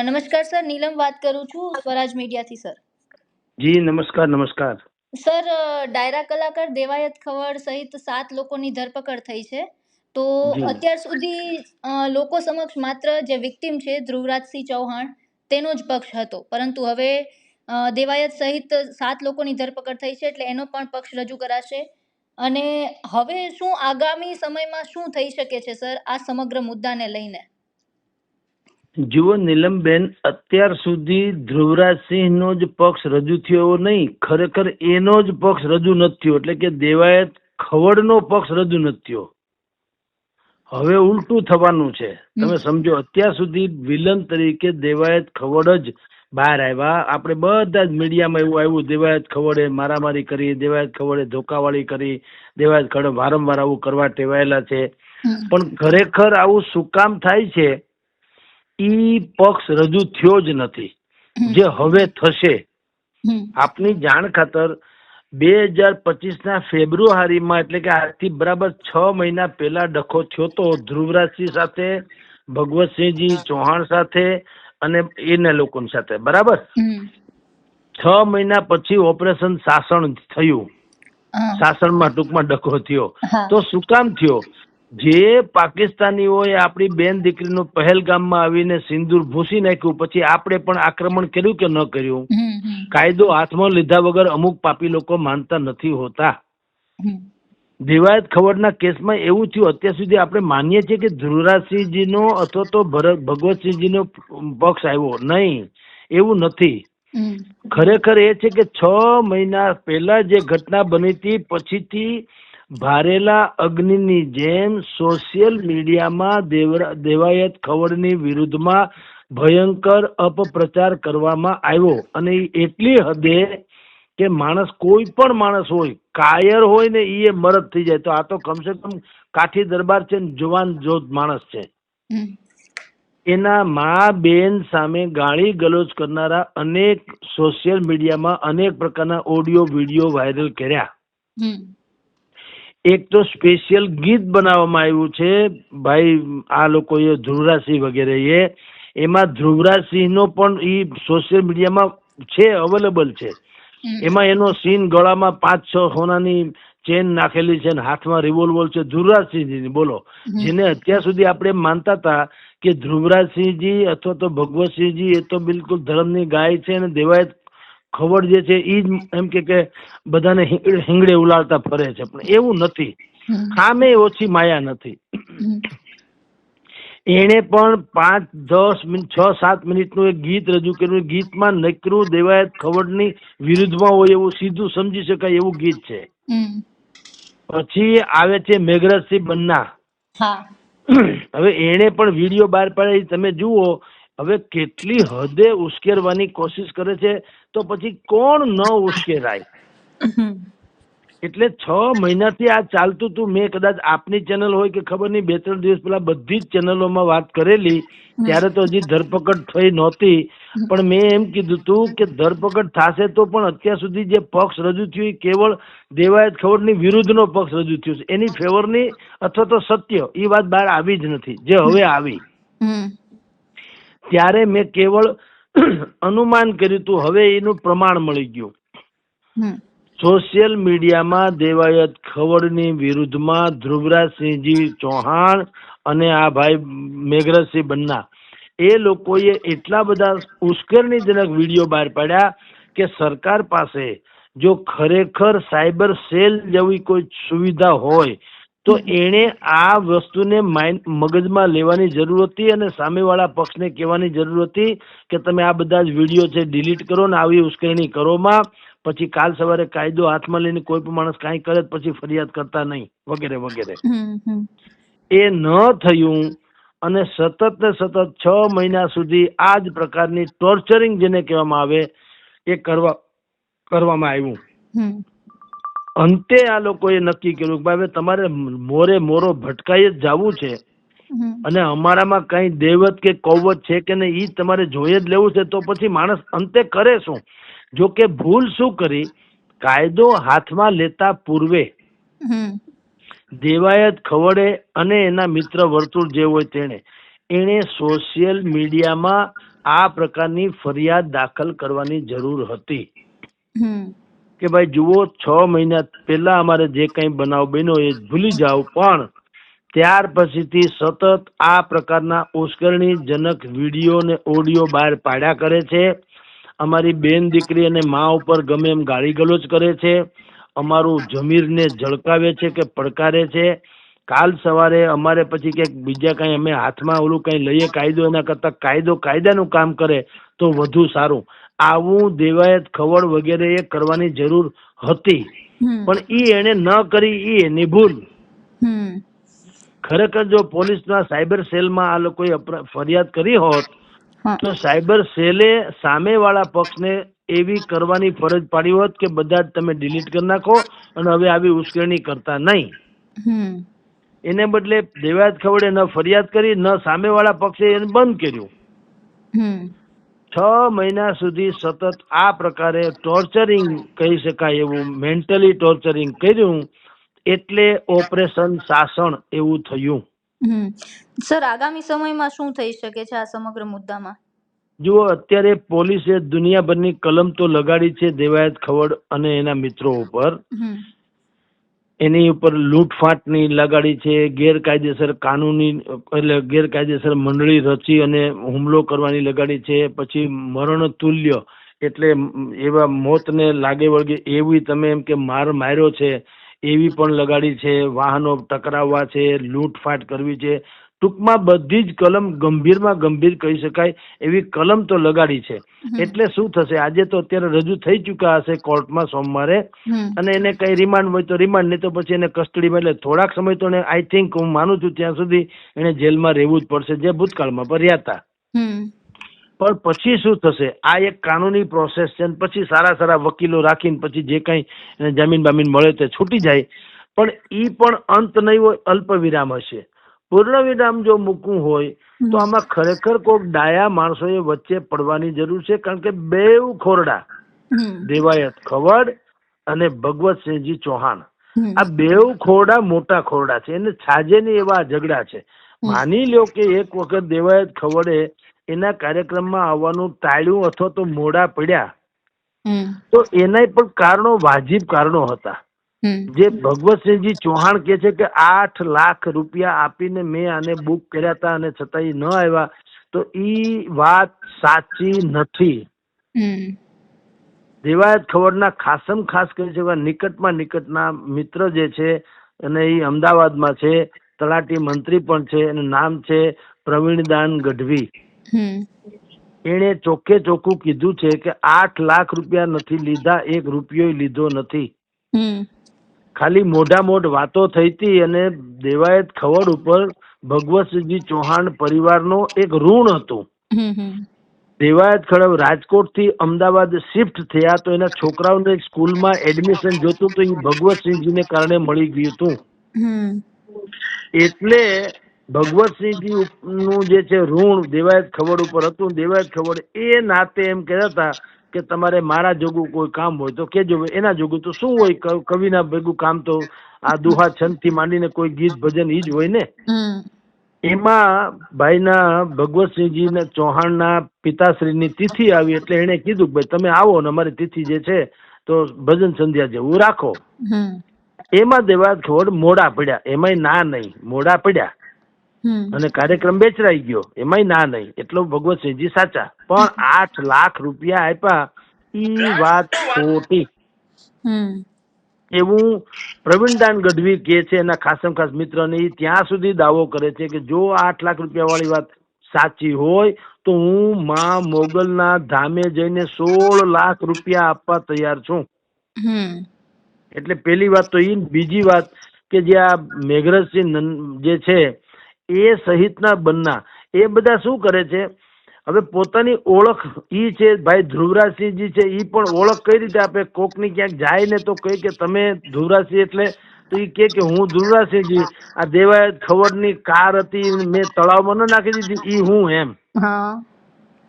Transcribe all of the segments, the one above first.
નમસ્કાર સર. નીલમ વાત કરું છું સ્વરાજ મીડિયાથી સર. જી નમસ્કાર નમસ્કાર. સર ડાયરા કલાકાર દેવાયત ખવડ સહિત સાત લોકોની ધરપકડ થઈ છે. તો અત્યાર સુધી લોકો સમક્ષ માત્ર જે વિક્ટિમ છે ધ્રુવરાજસિંહ ચૌહાણ તેનો જ પક્ષ હતો. પરંતુ હવે દેવાયત સહિત સાત લોકોની ધરપકડ થઈ છે એટલે એનો પણ પક્ષ રજૂ કરાશે. અને હવે શું આગામી સમયમાં શું થઈ શકે છે સર આ સમગ્ર મુદ્દાને લઈને? જુઓ નીલમબેન અત્યાર સુધી ધ્રુવરાજસિંહનો જ પક્ષ રજૂ થયો નહીં. ખરેખર એનો જ પક્ષ રજૂ નથી થયો એટલે કે દેવાયત ખવડનો પક્ષ રજૂ નથી થયો. હવે ઉલટું થવાનું છે. તમે સમજો અત્યાર સુધી વિલન તરીકે દેવાયત ખવડ જ બહાર આવ્યા. આપણે બધા જ મીડિયામાં એવું આવ્યું દેવાયત ખવડે મારામારી કરી દેવાયત ખવડે ધોકાવાળી કરી દેવાયત ખવડે વારંવાર આવું કરવા ટેવાયેલા છે. પણ ખરેખર આવું શું કામ થાય છે? ઈ પક્ષ રજૂ થયો જ નથી. જે હવે થશે. આપની જાણ ખાતર બે હજાર પચીસના ફેબ્રુઆરીમાં એટલે કે આજથી બરાબર છ મહિના પહેલા ડખો થયો તો ધ્રુવરાજસિંહ સાથે ભગવતસિંહજી ચૌહાણ સાથે અને એના લોકોની સાથે. બરાબર? છ મહિના પછી ઓપરેશન સાસણ થયું. સાસણમાં ટૂંકમાં ડખો થયો. તો શું કામ થયો? જે પાકિસ્તાનીઓએ આપણી બેન દીકરીનું પહેલગામમાં આવીને સિંદૂર ભૂસી નાખ્યું પછી આપણે પણ આક્રમણ કર્યું કે ન કર્યું? કાયદો હાથમાં લીધા વગર અમુક પાપી લોકો માનતા નથી હોતા. દિવાયત ખવડના કેસમાં એવું થયું અત્યાર સુધી આપણે માનીએ છીએ કે ધ્રુવરાજસિંહજીનો અથવા તો ભરત ભગવતસિંહજીનો પક્ષ આવ્યો નહીં. એવું નથી. ખરેખર એ છે કે છ મહિના પહેલા જે ઘટના બની હતી પછીથી ભારેલા અગ્નિની જેમ સોશિયલ મીડિયામાં દેવાયત ખવડની વિરુદ્ધમાં ભયંકર અપપ્રચાર કરવામાં આવ્યો. અને એટલી હદે કે માણસ કોઈ પણ માણસ હોય કાયર હોય ને એ મરદ થઈ જાય. તો આ તો કમસે કમ કાઠી દરબાર છે ને જવાન જોત માણસ છે. એના મા બેન સામે ગાળી ગલોચ કરનારા અનેક સોશિયલ મીડિયામાં અનેક પ્રકારના ઓડિયો વીડિયો વાયરલ કર્યા. એક તો સ્પેશિયલ ગીત બનાવવામાં આવ્યું છે. ભાઈ આ લોકોએ ધ્રુવરાજસિંહ એ. એમાં ધ્રુવરાજસિંહનો પણ એ સોશિયલ મીડિયામાં છે અવેલેબલ છે. એમાં એનો સીન ગળામાં પાંચ છ સોનાની ચેન નાખેલી છે અને હાથમાં રિવોલ્વર છે. ધ્રુવરાજસિંહજીની બોલો. જેને અત્યાર સુધી આપણે માનતા હતા કે ધ્રુવરાજસિંહજી અથવા તો ભગવતસિંહજી એ તો બિલકુલ ધર્મની ગાય છે અને દેવાયત ખબર જે છે એ જ એમ કે બધાને હિંગડે ઉલાળતા ફરે છે. પણ એવું નથી. સામે ઓછી માયા નથી. એણે પણ પાંચ દસ મિનિટ છ સાત મિનિટનું એક ગીત રજૂ કર્યું. ગીતમાં નકરું દેવાયત ખવડની વિરુદ્ધમાં હોય એવું સીધું સમજી શકાય એવું ગીત છે. પછી આવે છે મેઘરાજસિંહ બન્ના. હવે એણે પણ વીડિયો બહાર પાડે તમે જુઓ હવે કેટલી હદે ઉશ્કેરવાની કોશિશ કરે છે તો પછી કોણ ન ઉશ્કેરાય? એટલે છ મહિનાથી આ ચાલતું હતું મેં કદાચ આપની ચેનલ હોય કે ખબર નહીં બે ત્રણ દિવસ પહેલા બધી જ ચેનલોમાં વાત કરેલી ત્યારે તો હજી ધરપકડ થઈ નહોતી. પણ મેં એમ કીધું હતું કે ધરપકડ થશે તો પણ અત્યાર સુધી જે પક્ષ રજૂ થયું એ કેવળ દેવાયત ખવડની વિરુદ્ધનો પક્ષ રજૂ થયો છે. એની ફેવરની અથવા તો સત્ય એ વાત બહાર આવી જ નથી. જે હવે આવી. ત્યારે મેં કેવળ અનુમાન કર્યું હતું હવે એનું પ્રમાણ મળી ગયું. સોશિયલ મીડિયામાં દેવાયત ખવડની વિરુદ્ધમાં ધ્રુવરાજસિંહજી ચૌહાણ અને આ ભાઈ મેઘરાજસિંહ બન્ના. એ લોકોએ એટલા બધા ઉશ્કેરણીજનક વીડિયો બહાર પાડ્યા કે સરકાર પાસે જો ખરેખર સાયબર સેલ જેવી કોઈ સુવિધા હોય તો એણે આ વસ્તુને મગજમાં લેવાની જરૂર હતી અને સામેવાળા પક્ષને કહેવાની જરૂર હતી કે તમે આ બધા જ વીડિયો છે ડિલીટ કરો ને આવી ઉશ્કેરણી કરોમાં પછી કાલ સવારે કાયદો હાથમાં લઈને કોઈ પણ માણસ કાંઈ કરે પછી ફરિયાદ કરતા નહીં. વગેરે વગેરે. એ ન થયું અને સતત ને સતત છ મહિના સુધી આ જ પ્રકારની ટોર્ચરિંગ જેને કહેવામાં આવે એ કરવા કરવામાં આવ્યું. અંતે આ લોકોએ નક્કી કર્યું કે હવે તમારે મોરે મોરો ભટકાઈ જ જવું છે. અને અમારામાં કઈ દેવત કે કૌવત છે કે નહીં ઈ તમારે જોઈ જ લેવું છે તો પછી માણસ અંતે કરે શું? જો કે ભૂલ શું કરી? કાયદો હાથમાં લેતા પૂર્વે. દેવાયત ખવડે અને એના મિત્ર વર્તુળ જે હોય તેણે. એણે સોશિયલ મીડિયામાં આ પ્રકારની ફરિયાદ દાખલ કરવાની જરૂર હતી. હમ. કે ભાઈ જુઓ, છ મહિના પહેલા અમારે જે કંઈ બનાવ બન્યો એ ભૂલી જાઓ, પણ ત્યાર પછીથી સતત આ પ્રકારના ઉશ્કેરણીજનક વીડિયો ને ઓડિયો બહાર પાડ્યા કરે છે. અમારી બેન દીકરી અને મા ઉપર ગમે એમ ગાળી ગલોચ કરે છે. અમારું જમીરને ઝળકાવે છે કે પડકારે છે. કાલ સવારે અમારે પછી ક્યાંક બીજા કાંઈ અમે હાથમાં ઓલું કંઈ લઈએ કાયદો એના કરતાં કાયદો કાયદાનું કામ કરે તો વધુ સારું. આવું દેવાયત ખવડ વગેરે એ કરવાની જરૂર હતી. પણ ઈ એને ન કરી ઈ એની ભૂલ. ખરેખર જો પોલીસના સાયબર સેલમાં આ લોકોએ ફરિયાદ કરી હોત તો સાયબર સેલે સામેવાળા પક્ષને એવી કરવાની ફરજ પાડી હોત કે બધા જ તમે ડિલીટ કરી નાખો અને હવે આવી ઉશ્કેરણી કરતા નહીં. એને બદલે દેવાયત ખવડે ન ફરિયાદ કરી ન સામેવાળા પક્ષે એને બંધ કર્યું. છ મહિના સુધી સતત આ પ્રકારે ટોર્ચરિંગ કહી શકાય એવું મેન્ટલી ટોર્ચરિંગ કર્યું એટલે ઓપરેશન શાસન એવું થયું. સર આગામી સમયમાં શું થઈ શકે છે આ સમગ્ર મુદ્દામાં? જુઓ અત્યારે પોલીસે દુનિયાભરની કલમ તો લગાડી છે દેવાયત ખવડ અને એના મિત્રો ઉપર. એની ઉપર લૂંટફાટની લગાડી છે, ગેરકાયદેસર કાનૂની, એટલે ગેરકાયદેસર મંડળી રચી અને હુમલો કરવાની લગાડી છે, પછી મરણ તુલ્ય, એટલે એવા મોતને લાગે વળગે એવી તમે એમ કે માર માર્યો છે, એવી પણ લગાડી છે, વાહનો ટકરાવવા છે, લૂંટફાટ કરવી છે ટૂંકમાં બધી જ કલમ ગંભીરમાં ગંભીર કહી શકાય એવી કલમ તો લગાડી છે. એટલે શું થશે? આજે તો અત્યારે રજૂ થઈ ચુક્યા હશે કોર્ટમાં સોમવારે. અને એને કઈ રિમાન્ડ હોય તો રિમાન્ડ નહીં તો પછી એને કસ્ટડીમાં એટલે થોડાક સમય તો એને આઈ થિંક હું માનું છું ત્યાં સુધી એને જેલમાં રહેવું જ પડશે જે ભૂતકાળમાં ભર્યા હતા પણ પછી શું થશે? આ એક કાનૂની પ્રોસેસ છે પછી સારા સારા વકીલો રાખીને પછી જે કંઈ એને જામીન બામીન મળે તે છૂટી જાય. પણ ઈ પણ અંત નહીં હોય અલ્પ વિરામ હશે. પૂર્ણ વિરામ જો મૂકવું હોય તો આમાં ખરેખર કોઈક ડાયા માણસોએ વચ્ચે પડવાની જરૂર છે કારણ કે બેઉ ખોરડા. દેવાયત ખવડ અને ભગવતસિંહજી ચૌહાણ. આ બેઉ ખોરડા મોટા ખોરડા છે એને છાજે નહીં એવા ઝઘડા છે. માની લ્યો કે એક વખત દેવાયત ખવડે એના કાર્યક્રમમાં આવવાનું ટાળ્યું અથવા તો મોડા પડ્યા તો એના પણ કારણો વાજિબ કારણો હતા. જે ભગવતસિંહજી ચૌહાણ કે છે કે આઠ લાખ રૂપિયા આપીને મેં આને બુક કર્યા હતા અને છતાં ઈ ન આવ્યા તો ઈ વાત સાચી નથી. દેવાયત ખબરના ખાસમ ખાસ કહે છે નિકટમાં નિકટના મિત્ર જે છે અને એ અમદાવાદમાં છે તલાટી મંત્રી પણ છે એનું નામ છે પ્રવીણદાન ગઢવી. એણે ચોખ્ખે ચોખ્ખું કીધું છે કે આઠ લાખ રૂપિયા નથી લીધા એક રૂપિયો લીધો નથી. ખાલી મોઢા મોઢ વાતો થઈ હતી અને દેવાયત ખવડ ઉપર ભગવતસિંહજી ચૌહાણ પરિવારનો એક ઋણ હતું. દેવાયત ખડવ રાજકોટથી અમદાવાદ શિફ્ટ થયા તો એના છોકરાઓને સ્કૂલમાં એડમિશન જોતું તો એ ભગવતસિંહજીને કારણે મળી ગયું હતું. એટલે ભગવતસિંહજી નું જે છે ઋણ દેવાયત ખવડ ઉપર હતું દેવાયત ખવડ એ નાતે એમ કહેતા હતા કે તમારે મારા જોગું કોઈ કામ હોય તો કેજો એના જોગું તો શું હોય? કવિના ભેગું કામ તો આ દુહા છંદથી માંડીને કોઈ ગીત ભજન ઈ જ હોય ને? એમાં ભાઈના ભગવતસિંહજી ને ચૌહાણના પિતાશ્રીની તિથિ આવી એટલે એણે કીધું કે ભાઈ તમે આવો ને અમારી તિથિ જે છે તો ભજન સંધ્યા જેવું રાખો. એમાં દેવાયત ખવડ મોડા પડ્યા. એમાંય ના નહીં મોડા પડ્યા. અને કાર્યક્રમ બેચરાઈ ગયો. એમાંય ના નહીં. એટલો ભગવતસિંહજી સાચા. પણ આઠ લાખ રૂપિયા આપ્યા. ઈ વાત ખોટી. એવું પ્રવીણદાન ગઢવી કે છે એના ખાસમ ખાસ મિત્ર ને ત્યાં સુધી દાવો કરે છે કે જો આઠ લાખ રૂપિયા વાળી વાત સાચી હોય તો હું માં મોગલના ધામે જઈને સોળ લાખ રૂપિયા આપવા તૈયાર છું. એટલે પેલી વાત તો ઈ. બીજી વાત કે જે આ મેઘરજસિંહ જે છે એ સહિતના બનના. એ બધા શું કરે છે? હવે પોતાની ઓળખ એ છે ભાઈ ધ્રુવરાજસિંહજી છે એ પણ ઓળખ કઈ રીતે આપે? કોકની ક્યાંક જાય ને તો કહે કે તમે ધ્રુવરાજસિંહ એટલે? તો એ કે કે હું ધ્રુવરાજસિંહજી. આ દેવાયત ખવડની કાર હતી મેં તળાવમાં ન નાખી દીધી એ હું એમ.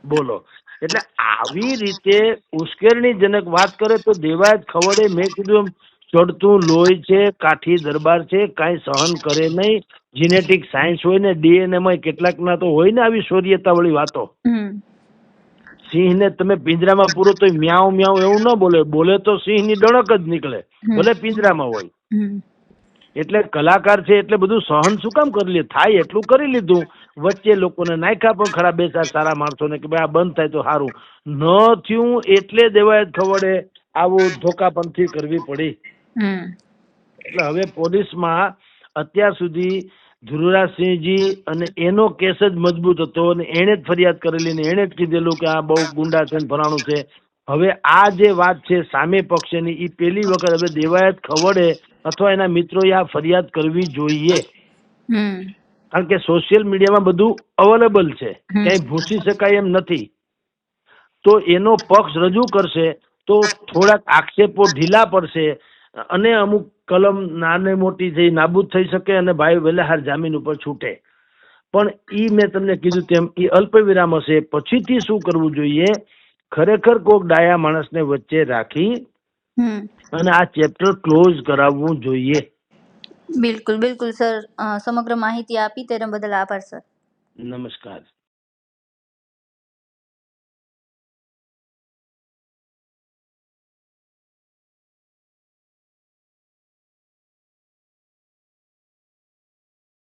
બોલો. એટલે આવી રીતે ઉશ્કેરણીજનક વાત કરે તો દેવાયત ખવડે મેં કીધું એમ ચડતું લોહી છે કાઠી દરબાર છે કાંઈ સહન કરે નહીં. જીનેટિક સાયન્સ હોય ને ડીએનએ માં કેટલાકના તો હોય ને આવી શૌર્યતા વાળી વાતો સિંહને તમે પિંજરામાં પૂરો તો મ્યાઉ મ્યાઉ એવું ન બોલે. બોલે તો સિંહની ડણક જ નીકળે. ભલે પિંજરામાં હોય. એટલે કલાકાર છે એટલે બધું સહન શું કામ કરી લે? થાય એટલું કરી લીધું. વચ્ચે લોકોને નાખ્યા પણ ખરા બેસા સારા માણસોને કે ભાઈ આ બંધ થાય તો સારું ન થયું એટલે દેવાયત ખવડે. આવું ધોકાપંથી કરવી પડી. એટલે હવે પોલીસમાં અત્યાર સુધી ધ્રુવરાજસિંહજી અને એનો કેસ જ મજબૂત હતો અને એણે જ ફરિયાદ કરેલી ને એણે જ કીધેલું કે આ બહુ ગુંડા છે ફલાણું છે. હવે આ જે વાત છે સામે પક્ષની એ પેલી વખત હવે દેવાયત ખવડે અથવા એના મિત્રોએ આ ફરિયાદ કરવી જોઈએ. હમ. કારણ કે સોશિયલ મીડિયામાં બધું અવેલેબલ છે. ક્યાંય ભૂસી શકાય એમ નથી. તો એનો પક્ષ રજૂ કરશે તો થોડાક આક્ષેપો ઢીલા પડશે અને અમુક કલમ નાને મોટી થઈ નાબૂદ થઈ શકે અને ભાઈ વેલેહાર જામીન ઉપર છૂટે. પણ ઈ મેં તમને કીધું તેમ એ અલ્પ વિરામ હશે. પછીથી શું કરવું જોઈએ? ખરેખર કોક ડાયા માણસને વચ્ચે રાખી અને આ ચેપ્ટર ક્લોઝ કરાવવું જોઈએ. બિલકુલ બિલકુલ સર. સમગ્ર માહિતી આપી. તેના બદલ આભાર સર. નમસ્કાર.